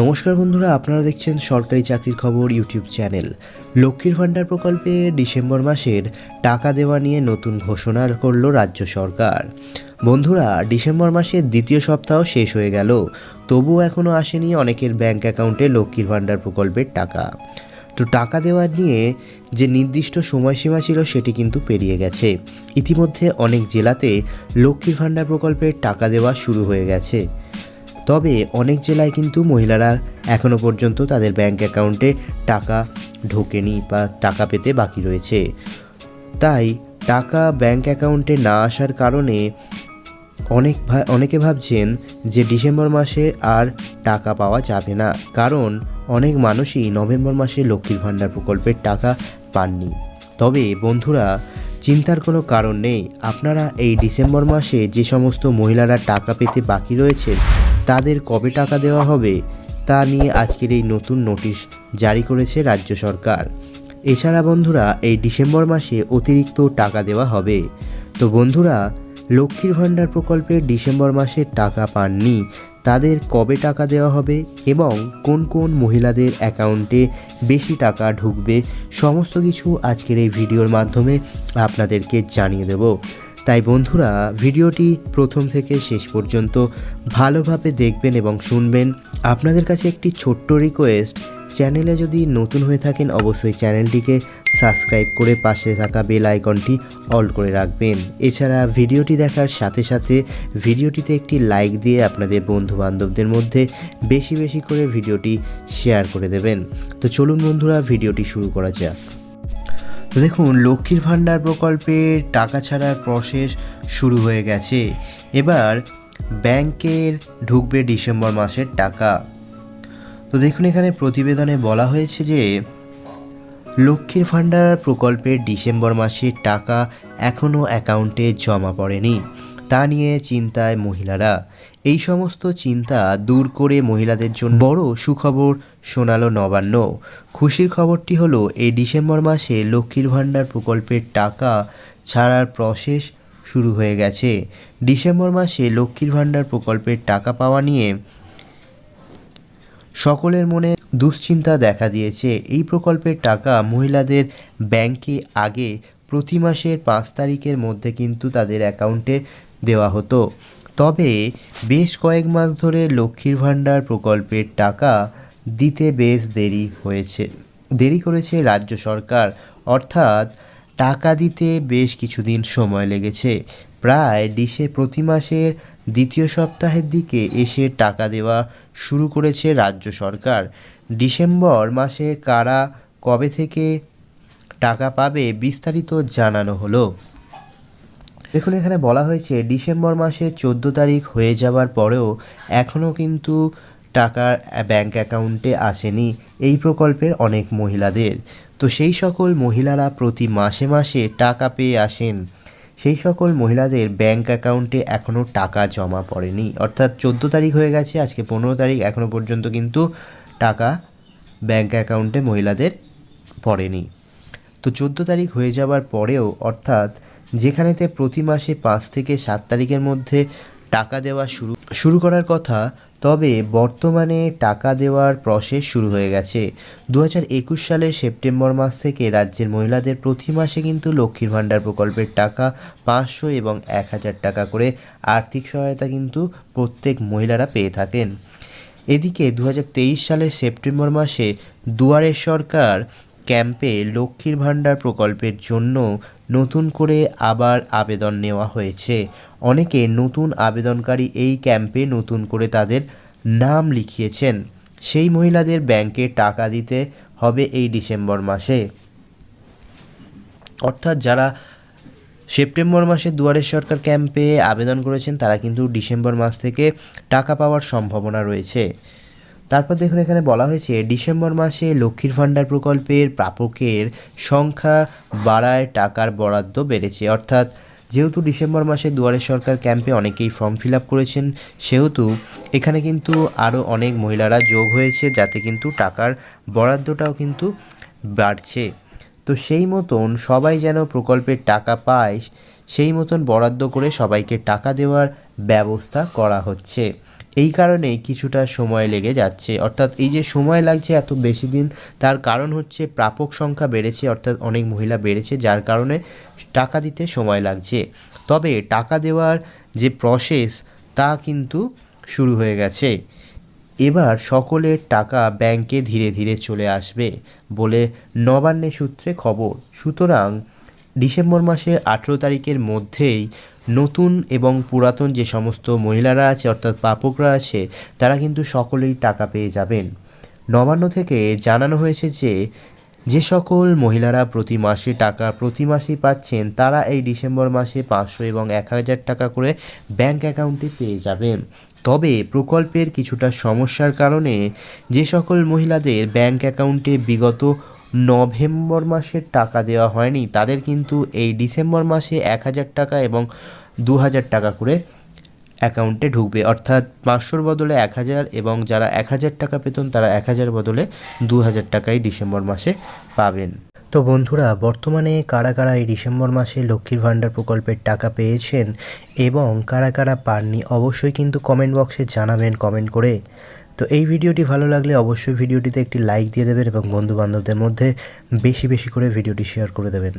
নমস্কার বন্ধুরা, আপনারা দেখছেন সরকারি চাকরির খবর ইউটিউব চ্যানেল। লক্ষ্মীর ভাণ্ডার প্রকল্পে ডিসেম্বর মাসের টাকা দেওয়া নিয়ে নতুন ঘোষণা করল রাজ্য সরকার। বন্ধুরা, ডিসেম্বর মাসের দ্বিতীয় সপ্তাহ শেষ হয়ে গেল। তবুও এখনও আসেনি অনেকের ব্যাংক অ্যাকাউন্টে লক্ষ্মীর ভাণ্ডার প্রকল্পের টাকা। তো টাকা দেওয়া নিয়ে যে নির্দিষ্ট সময়সীমা ছিল সেটি কিন্তু পেরিয়ে গেছে। ইতিমধ্যে অনেক জেলাতে লক্ষ্মীর ভাণ্ডার প্রকল্পের টাকা দেওয়া শুরু হয়ে গেছে। তবে অনেক জেলায় কিন্তু মহিলারা এখনও পর্যন্ত তাদের ব্যাংক অ্যাকাউন্টে টাকা ঢোকেনি বা টাকা পেতে বাকি রয়েছে। তাই টাকা ব্যাংক অ্যাকাউন্টে না আসার কারণে অনেক অনেকে ভাবছেন যে ডিসেম্বর মাসে আর টাকা পাওয়া যাবে না। কারণ অনেক মানুষই নভেম্বর মাসে লক্ষ্মীর ভাণ্ডার প্রকল্পের টাকা পাননি। তবে বন্ধুরা, চিন্তার কোনো কারণ নেই। আপনারা এই ডিসেম্বর মাসে যে সমস্ত মহিলারা টাকা পেতে বাকি রয়েছেন তাদের কবে টাকা দেওয়া হবে তা নিয়ে আজকের এই নতুন নোটিশ জারি করেছে রাজ্য সরকার। এছাড়া বন্ধুরা, এই ডিসেম্বর মাসে অতিরিক্ত টাকা দেওয়া হবে। তো বন্ধুরা, লক্ষ্মীর ভাণ্ডার প্রকল্পে ডিসেম্বর মাসে টাকা পাননি, তাদের কবে টাকা দেওয়া হবে এবং কোন কোন মহিলাদের অ্যাকাউন্টে বেশি টাকা ঢুকবে, সমস্ত কিছু আজকের এই ভিডিওর মাধ্যমে আপনাদেরকে জানিয়ে দেব। তাই বন্ধুরা, ভিডিওটি প্রথম থেকে শেষ পর্যন্ত ভালোভাবে দেখবেন এবং শুনবেন। আপনাদের কাছে একটি ছোট্ট রিকোয়েস্ট চ্যানেলে যদি নতুন হয়ে থাকেন, অবশ্যই চ্যানেলটিকে সাবস্ক্রাইব করে পাশে থাকা বেল আইকনটি অল করে রাখবেন। এছাড়া ভিডিওটি দেখার সাথে সাথে ভিডিওটিতে একটি লাইক দিয়ে আপনাদের বন্ধু বান্ধবদের মধ্যে বেশি বেশি করে ভিডিওটি শেয়ার করে দেবেন। তো চলুন বন্ধুরা, ভিডিওটি শুরু করা যাক। দেখুন, লক্ষ্মীর ভাণ্ডার প্রকল্পের টাকা ছাড়ার প্রসেস শুরু হয়ে গেছে। এবার ব্যাংকের ঢুকবে ডিসেম্বর মাসের টাকা। তো দেখুন, এখানে প্রতিবেদনে বলা হয়েছে যে, লক্ষ্মীর ভাণ্ডার প্রকল্পের ডিসেম্বর মাসের টাকা এখনও অ্যাকাউন্টে জমা পড়েনি। তা নিয়ে চিন্তায় মহিলারা। এই সমস্ত চিন্তা দূর করে মহিলাদের জন্য বড় সুখবর শোনালো নবান্ন। খুশির খবরটি হলো, এই ডিসেম্বর মাসে লক্ষ্মীর ভাণ্ডার প্রকল্পের টাকা ছাড়ার প্রসেস শুরু হয়ে গেছে। ডিসেম্বর মাসে লক্ষ্মীর ভাণ্ডার প্রকল্পের টাকা পাওয়া নিয়ে সকলের মনে দুশ্চিন্তা দেখা দিয়েছে। এই প্রকল্পের টাকা মহিলাদের ব্যাংকে আগে প্রতি মাসের পাঁচ তারিখের মধ্যে কিন্তু তাদের অ্যাকাউন্টে দেওয়া হতো। তবে বেশ কয়েক মাস ধরে লক্ষ্মীর ভাণ্ডার প্রকল্পের টাকা দিতে বেশ দেরি হয়েছে। দেরি করেছে রাজ্য সরকার। অর্থাৎ টাকা দিতে বেশ কিছুদিন সময় লেগেছে। প্রায় ডিসে প্রতি মাসের দ্বিতীয় সপ্তাহের দিকে এসে টাকা দেওয়া শুরু করেছে রাজ্য সরকার। ডিসেম্বর মাসে কারা কবে থেকে টাকা পাবে বিস্তারিত জানানো হলো। দেখুন, এখানে বলা হয়েছে ডিসেম্বর মাসে চোদ্দ তারিখ হয়ে যাওয়ার পরেও এখনও কিন্তু টাকা ব্যাংক অ্যাকাউন্টে আসেনি এই প্রকল্পের অনেক মহিলাদের। তো সেই সকল মহিলারা প্রতি মাসে মাসে টাকা পেয়ে আসেন। সেই সকল মহিলাদের ব্যাংক অ্যাকাউন্টে এখনও টাকা জমা পড়েনি। অর্থাৎ চোদ্দ তারিখ হয়ে গেছে, আজকে পনেরো তারিখ এখনও পর্যন্ত কিন্তু টাকা ব্যাংক অ্যাকাউন্টে মহিলাদের পড়েনি। তো চোদ্দ তারিখ হয়ে যাওয়ার পরেও অর্থাৎ যেখানেতে প্রতি মাসে পাঁচ থেকে সাত তারিখের মধ্যে টাকা দেওয়া শুরু শুরু করার কথা, তবে বর্তমানে টাকা দেওয়ার প্রসেস শুরু হয়ে গেছে। দু একুশ সালের সেপ্টেম্বর মাস থেকে রাজ্যের মহিলাদের প্রতি মাসে কিন্তু লক্ষ্মীর ভাণ্ডার প্রকল্পের টাকা পাঁচশো এবং এক হাজার টাকা করে আর্থিক সহায়তা কিন্তু প্রত্যেক মহিলারা পেয়ে থাকেন। এদিকে দু হাজার তেইশ সালের সেপ্টেম্বর মাসে দুয়ারে সরকার ক্যাম্পে লক্ষ্মীর ভাণ্ডার প্রকল্পের জন্য নতুন করে আবার আবেদন নেওয়া হয়েছে। অনেকে নতুন আবেদনকারী এই ক্যাম্পে নতুন করে তাদের নাম লিখিয়েছেন। সেই মহিলাদের ব্যাংকে টাকা দিতে হবে এই ডিসেম্বর মাসে। অর্থাৎ যারা সেপ্টেম্বর মাসে দুয়ারের সরকার ক্যাম্পে আবেদন করেছেন, তারা কিন্তু ডিসেম্বর মাস থেকে টাকা পাওয়ার সম্ভাবনা রয়েছে। তারপর দেখুন এখানে বলা হয়েছে, ডিসেম্বর মাসে লক্ষ্মীর ভাণ্ডার প্রকল্পের প্রাপকের সংখ্যা বাড়ায় টাকার বরাদ্দ বেড়েছে। অর্থাৎ যেহেতু ডিসেম্বর মাসে দুয়ারে সরকার ক্যাম্পে অনেকেই ফর্ম ফিল আপ করেছেন, সেহেতু এখানে কিন্তু আরও অনেক মহিলারা যোগ হয়েছে, যাতে কিন্তু টাকার বরাদ্দটাও কিন্তু বাড়ছে। তো সেই মতন সবাই যেন প্রকল্পের টাকা পায়, সেই মতন বরাদ্দ করে সবাইকে টাকা দেওয়ার ব্যবস্থা করা হচ্ছে। এই কারণেই কিছুটা সময় লেগে যাচ্ছে। অর্থাৎ এই যে সময় লাগছে এত বেশি দিন, তার কারণ হচ্ছে প্রাপক সংখ্যা বেড়েছে, অর্থাৎ অনেক মহিলা বেড়েছে, যার কারণে টাকা দিতে সময় লাগছে। তবে টাকা দেওয়ার যে প্রসেস তা কিন্তু শুরু হয়ে গেছে। এবার সকলের টাকা ব্যাংকে ধীরে ধীরে চলে আসবে বলে নবান্নে সূত্রে খবর। সুতরাং ডিসেম্বর মাসের আঠেরো তারিখের মধ্যেই নতুন এবং পুরাতন যে সমস্ত মহিলারা আছে, অর্থাৎ পাপকরা আছে, তারা কিন্তু সকলেই টাকা পেয়ে যাবেন। নবান্ন থেকে জানানো হয়েছে যে যে সকল মহিলারা প্রতি মাসে টাকা প্রতি মাসেই পাচ্ছেন, তারা এই ডিসেম্বর মাসে পাঁচশো এবং এক হাজার টাকা করে ব্যাংক অ্যাকাউন্টে পেয়ে যাবেন। তবে প্রকল্পের কিছুটা সমস্যার কারণে যে সকল মহিলাদের ব্যাংক অ্যাকাউন্টে বিগত নভেম্বর মাসের টাকা দেওয়া হয়নি। তাদের কিন্তু এই ডিসেম্বর মাসে এক হাজার টাকা এবং দু হাজার টাকা করে অ্যাকাউন্টে ঢুকবে। অর্থাৎ পাঁচশোর বদলে এক হাজার এবং যারা এক হাজার টাকা পেতন তারা এক হাজার বদলে দু হাজার টাকাই ডিসেম্বর মাসে পাবেন। তো বন্ধুরা, বর্তমানে কারা কারা এই ডিসেম্বর মাসে লক্ষ্মীর ভাণ্ডার প্রকল্পের টাকা পেয়েছেন এবং কারা কারা পাননি, অবশ্যই কিন্তু কমেন্ট বক্সে জানাবেন কমেন্ট করে। তো এই ভিডিওটি ভালো লাগলে অবশ্যই ভিডিওটিতে একটি লাইক দিয়ে দেবেন এবং বন্ধুবান্ধবদের মধ্যে বেশি বেশি করে ভিডিওটি শেয়ার করে দেবেন।